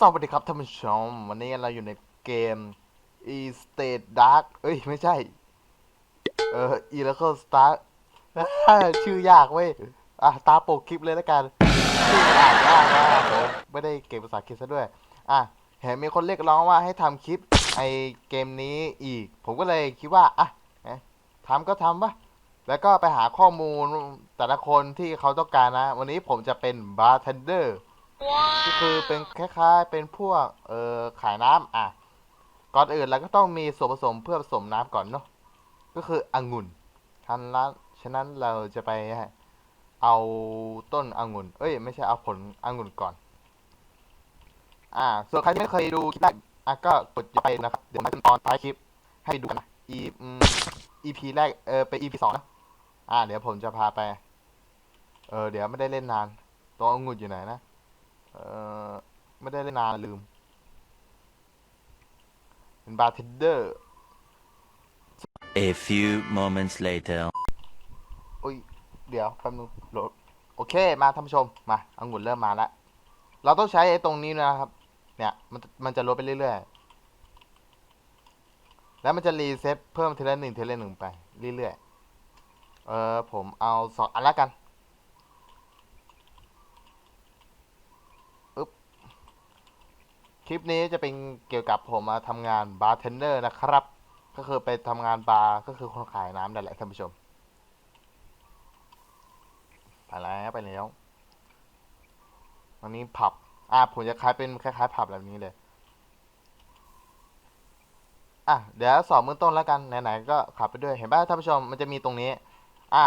สวัสดีครับท่านผู้ชม วันนี้เราอยู่ในเกม e state dark เอ้ย ไม่ใช่ เออ e l a c l star ชื่อยากเว้ย อะ ตาโปกคลิปเลยแล้วกันชื่ออ่านยากมากไม่ได้เก่งภาษาอังกฤษซะด้วย อะ เห็นมีคนเรียกร้องว่าให้ทำคลิปไอเกมนี้อีก ผมก็เลยคิดว่า อะเอ๊ะทำก็ทำปะแล้วก็ไปหาข้อมูลแต่ละคนที่เขาต้องการนะ วันนี้ผมจะเป็นบาร์เทนเดอร์ ก็คือเป็นคล้ายๆเป็นพวกเอ่อขายน้ำอะก่อนอื่นเราก็ต้องมีส่วนผสมเพื่อผสมน้ำก่อนเนาะก็คือองุ่นทันละฉะนั้นเราจะไปเอาต้นองุ่น เอ้ย ไม่ใช่เอาผลองุ่นก่อน อ่า ส่วนใครที่ไม่เคยดูคลิปแรกอะก็กดไปนะครับ เดี๋ยวมาตอนท้ายคลิปให้ดูกันนะ e อืม EP แรก เออเป็น EP สองนะ อ่า เดี๋ยวผมจะพาไป เออ เดี๋ยวไม่ได้เล่นนาน ตัวองุ่นอยู่ไหนนะ เออไม่ได้เล่นนานลืม เป็นบาร์เทนเดอร์ A few moments later. อุ้ย เดี๋ยวแป๊บนึงโหลดโอเค มาท่านผู้ชม มาองุ่นเริ่มมาแล้ว เราต้องใช้ไอ้ตรงนี้นะครับ เนี่ย มัน มันจะลดไปเรื่อยๆ แล้วมันจะรีเซ็ตเพิ่มทีละหนึ่งทีละหนึ่งไป เรื่อยๆ เออ ผมเอาสองอันละกัน คลิปนี้จะเป็นเกี่ยวกับผมมาทำงานบาร์เทนเดอร์นะครับ ก็คือไปทำงานบาร์ก็คือคนขายน้ำนั่นแหละท่านผู้ชม ไปแล้วไปแล้ววันนี้ผับ อะผมจะคล้ายเป็นคล้ายๆผับแบบนี้เลย อะเดี๋ยวสอบมือต้นแล้วกันไหนๆก็ขับไปด้วยเห็นป่ะท่านผู้ชมมันจะมีตรงนี้ อะ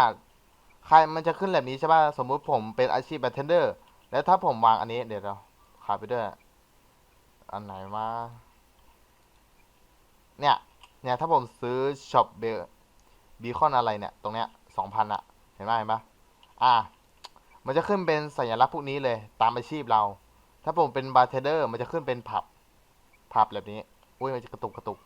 ใครมันจะขึ้นแบบนี้ใช่ป่ะสมมุติผมเป็นอาชีพบาร์เทนเดอร์แล้วถ้าผมวางอันนี้เดี๋ยวเราขับไปด้วย อันไหนมา เนี่ย เนี่ย ถ้าผมซื้อช็อปเบบีคอนอะไรเนี่ย ตรงเนี้ยสองพันอะเห็นไหมเห็นปะอะ มันจะขึ้นเป็นสัญลักษณ์พวกนี้เลย ตามอาชีพเรา ถ้าผมเป็นบาร์เทนเดอร์ มันจะขึ้นเป็นผับ ผับแบบนี้ อุ้ย มันจะกระตุกกระตุก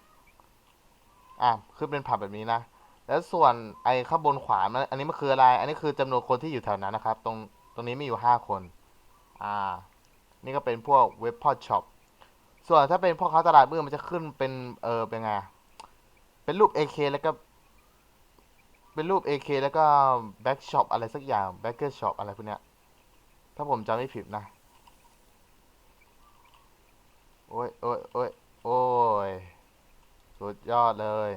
อะ ขึ้นเป็นผับแบบนี้นะ แล้วส่วนไอ้ข้างบนขวามันอันนี้มันคืออะไร อันนี้คือจำนวนคนที่อยู่แถวนั้นนะครับ ตรง ตรงนี้มีอยู่ห้าคน อ่า นี่ก็เป็นพวกเว็บพอดช็อป ส่วนถ้าเป็นพ่อค้าตลาดมืดมันจะขึ้นเป็นเออเป็นไงเป็นรูป AK แล้วก็ เป็นรูป AK แล้วก็แบ็กช็อปอะไรสักอย่างแบ็กเกอร์ช็อปอะไรพวกเนี้ย ถ้าผมจำไม่ผิดนะ โอ้ยโอ้ยโอ้ยโอ้ยสุดยอดเลย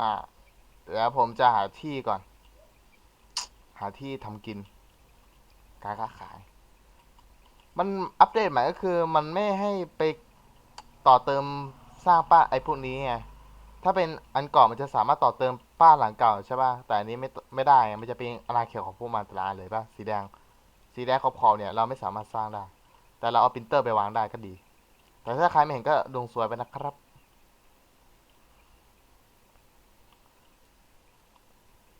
อ่าเดี๋ยวผมจะหาที่ก่อน หาที่ทำกิน การค้าขาย มันอัปเดตใหม่ก็คือ มันไม่ให้ไปต่อเติมสร้างป้าไอ้พวกนี้ไง ถ้าเป็นอันก่อนมันจะสามารถต่อเติมป้าหลังเก่าใช่ป่ะ แต่อันนี้ไม่ไม่ได้ มันจะเป็นอาณาเขตของพวกมันแต่ละอันเลยป่ะ สีแดง สีแดงขอบๆเนี่ยเราไม่สามารถสร้างได้ แต่เราเอาปรินเตอร์ไปวางได้ก็ดี แต่ถ้าใครไม่เห็นก็ดวงสวยไปนะครับ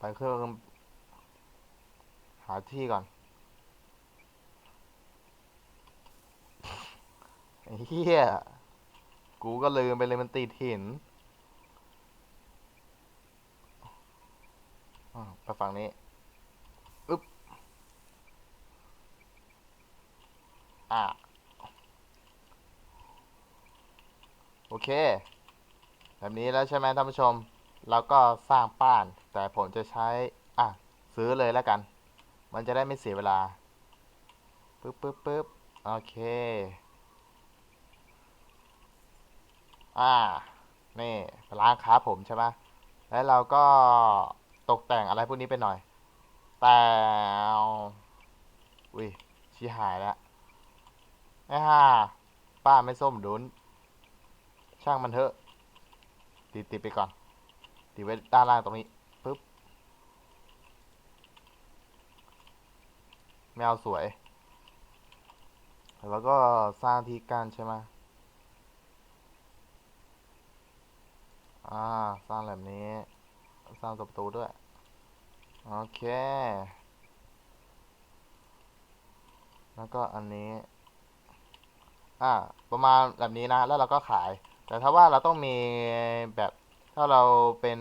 ไปเครื่องหาที่ก่อนไอ้เฮียกูก็ลืมไปเลยมันติดหินอ่าไปฝั่งนี้อึ๊บ อ่าโอเค แบบนี้แล้วใช่ไหมท่านผู้ชม แล้วก็สร้างป้าน แต่ผมจะใช้ อะ ซื้อเลยแล้วกัน มันจะได้ไม่เสียเวลาปึ๊บปึ๊บปึ๊บโอเค อ่า นี่ร้านค้าผมใช่ไหมแล้วเราก็ตกแต่งอะไรพวกนี้ไปหน่อย แต่อุ้ยชี้หายแล้วไอ้ห่าป้าไม่ส้มดุน ช่างมันเถอะ ติดติดไปก่อน ไว้ด้านล่างตรงนี้ปึ๊บไม่เอาสวย แล้วก็สร้างที่กั้นใช่ไหมอ่า สร้างแบบนี้ สร้างตัวประตูด้วย โอเค แล้วก็อันนี้ อ่า ประมาณแบบนี้นะ แล้วเราก็ขาย แต่ถ้าว่าเราต้องมีแบบ ถ้าเราเป็น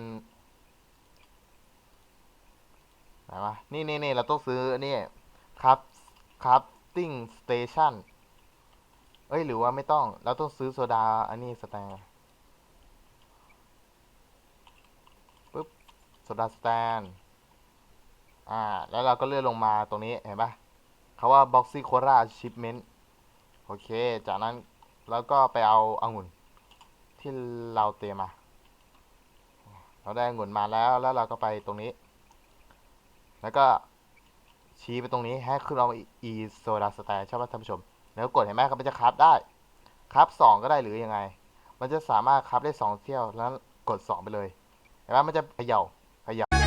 ไหนวะนี่นี่นี่เราต้องซื้อนี่ครับครับติ้งสเตชันเอ้ย หรือว่าไม่ต้อง เราต้องซื้อโซดา อันนี้สแตนปึ๊บโซดาสแตนอ่า แล้วเราก็เลื่อนลงมาตรงนี้ เห็นปะเขาว่า Boxy Cola Achievement โอเค จากนั้น แล้วก็ไปเอาอางุ่น ที่เราเตรียมมา เราได้องุ่นมาแล้ว แล้วเราก็ไปตรงนี้ แล้วก็ชี้ไปตรงนี้ให้ขึ้นเอาอีโซดาสแตนใช่ไหมท่านผู้ชม แล้วกดเห็นไหมครับมันจะคับได้คับสองก็ได้หรือยังไง มันจะสามารถคับได้สองเที่ยวแล้วกดสองไปเลยเห็นไหมมันจะเขย่าเขย่า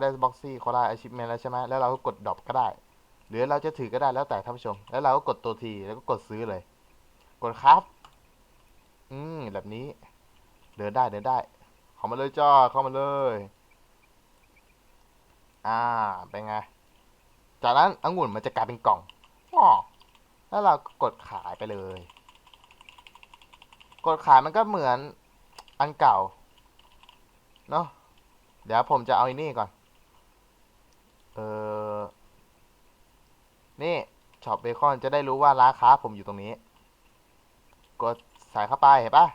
ได้บ็อกซี่โคลาอาชิพเมนแล้วใช่ไหมแล้วเราก็กดดรอปก็ได้ หรือเราจะถือก็ได้แล้วแต่ท่านผู้ชม แล้วเราก็กดตัวทีแล้วก็กดซื้อเลย กดครับ อืมแบบนี้ เดินได้เดินได้ เข้ามาเลยจ้าเข้ามาเลย อ่าเป็นไง จากนั้นองุ่นมันจะกลายเป็นกล่องอ้อแล้วเราก็กดขายไปเลย กดขายมันก็เหมือนอันเก่าเนาะเดี๋ยวผมจะเอาอันนี้ก่อน เออนี่ช็อปเบคอนจะได้รู้ว่าร้านค้าผมอยู่ตรงนี้ กดใส่เข้าไปเห็นปะ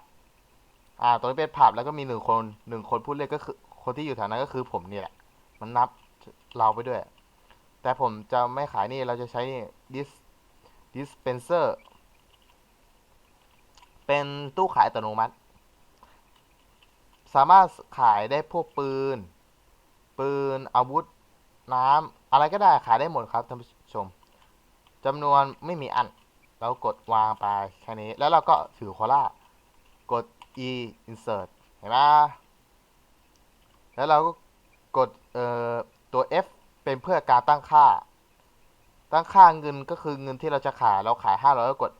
อ่า ตรงนี้เป็นผับแล้วก็มีหนึ่งคนหนึ่งคนพูดเลขก็คือ คนที่อยู่แถวนั้นก็คือผมนี่แหละ มันนับเราไปด้วย แต่ผมจะไม่ขายนี่เราจะใช้นี่ dis dispenser เป็นตู้ขายอัตโนมัติ สามารถขายได้พวกปืน ปืนอาวุธ น้ำอะไรก็ได้ขายได้หมดครับท่านผู้ชมจำนวนไม่มีอัน เรากดวางไปแค่นี้ แล้วเราก็ถือโคล่ากด e insert เห็นไหมแล้วเราก็กดเอ่อตัว F เป็นเพื่อการตั้งค่า ตั้งค่าเงินก็คือเงินที่เราจะขายเราขาย 500ก็กด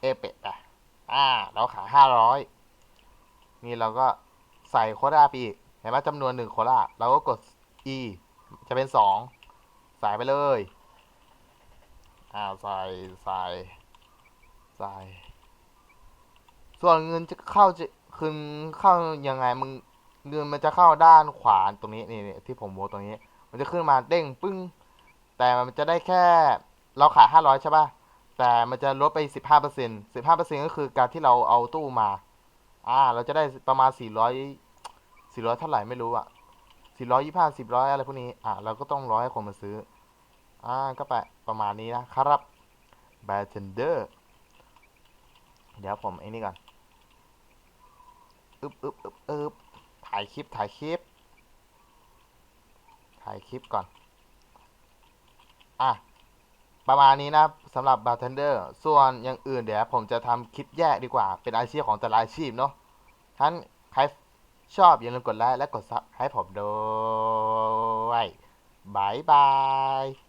เอเปะอะอ่า เราขาย 500 นี่เราก็ใส่โคลาไปอีก เห็นไหมจำนวนหนึ่งโคล่าเราก็กด e จะเป็นสองใส่ไปเลย อ่าใส่ใส่ใส่ส่วนเงินจะเข้าจะคืนเข้ายังไงมึงเงินมันจะเข้าด้านขวาตรงนี้นี่ที่ผมโบตรงนี้ มันจะขึ้นมาเด้งปึ้ง แต่มันจะได้แค่ เราขายห้าร้อยใช่ป่ะแต่มันจะลดไปสิบห้าเปอร์เซ็นสิบห้าเปอร์เซ็นก็คือการที่เราเอาตู้มา อ่า เราจะได้ประมาณสี่ร้อยสี่ร้อยเท่าไหร่ไม่รู้อะ สี่ร้อยยี่ห้าสิบร้อยอะไรพวกนี้อ่าเราก็ต้องร้อให้คนมาซื้อ อ่าก็ไปประมาณนี้นะครับบาร์เทนเดอร์เดี๋ยวผมไอ้นี่ก่อนอึบอึบอึบอึบถ่ายคลิปถ่ายคลิป ถ่ายคลิปก่อน อะ ประมาณนี้นะสำหรับบาร์เทนเดอร์ส่วนอย่างอื่นเดี๋ยวผมจะทำคลิปแยกดีกว่า เป็นอาชีพของแต่ละอาชีพเนาะท่านใคร ชอบอย่าลืมกดไลค์และกดซับให้ผมด้วยบายบาย